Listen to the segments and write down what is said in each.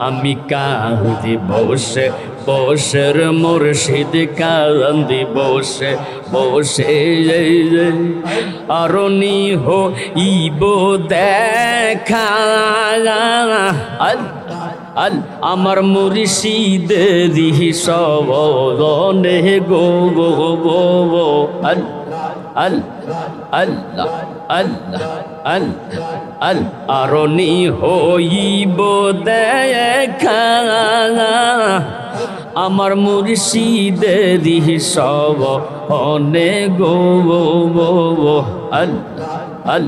আমি কাঁদি বসে, বসের মুর্শিদ কান্দি বসে বসে আরনি হো ইব দেখা। আল আমার মুর্শিদের সবনে গো গো গো গো, আল। আল আল্লাহ আল্লাহ আল্লাহ আল আরনি হইব দেখা। আমার মুর্শিদের সব অনে গো। আল আল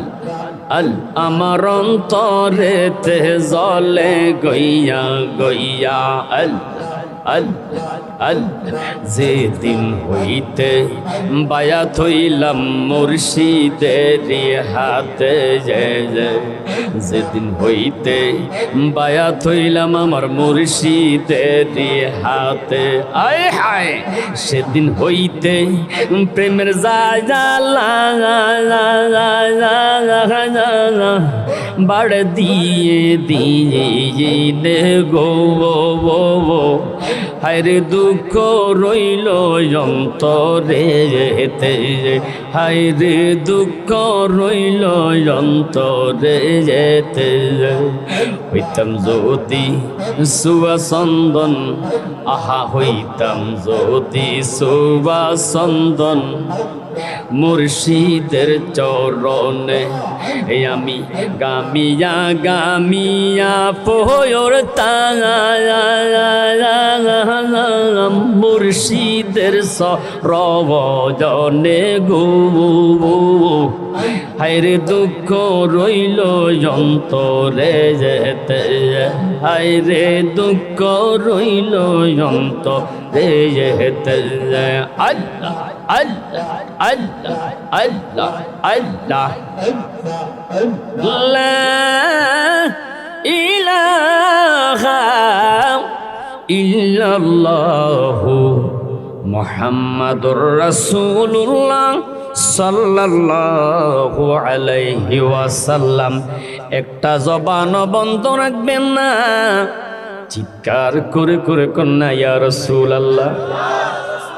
আল, আমার অন্তরেতে জলে গইয়া গইয়া, আল। আল যেদিন হইতে বায়া থইলাম মুর্শিদের হাতে যে যে যেদিন হইতে বায়া থইলাম আমার মুর্শিদের হাতে আয় হায় সেদিন হইতে প্রেমের যা যা বাড় দিয়ে দিয়ে গো গো হায়রে দুঃখ রইল অন্তরে যেতে হায়রে দুঃখ রইল অন্তরে যেতে হইতাম যদি সুয়া চন্দন আহা, হইতাম যদি সুবা চন্দন মুর্শিদের চরণে এই আমি গা মিয়া পোহর তাম মুর্শিদের সরবজনে গো হায়রে দুঃখ রইল অন্তরে যেতে। হায়রে দুঃখ রইল অন্তরে যেতে। আল্লাহ আল্লাহ আল্লাহ আল্লাহ আল্লাহ। লা ইলাহা ইল্লাল্লাহু মুহাম্মাদুর রাসূলুল্লাহ সাল্লাল্লাহু আলাইহি ওয়াসাল্লাম। একটা জবান বন্ধ রাখবেন না। চিৎকার করে করে কন্যা, ইয়া রাসূলুল্লাহ।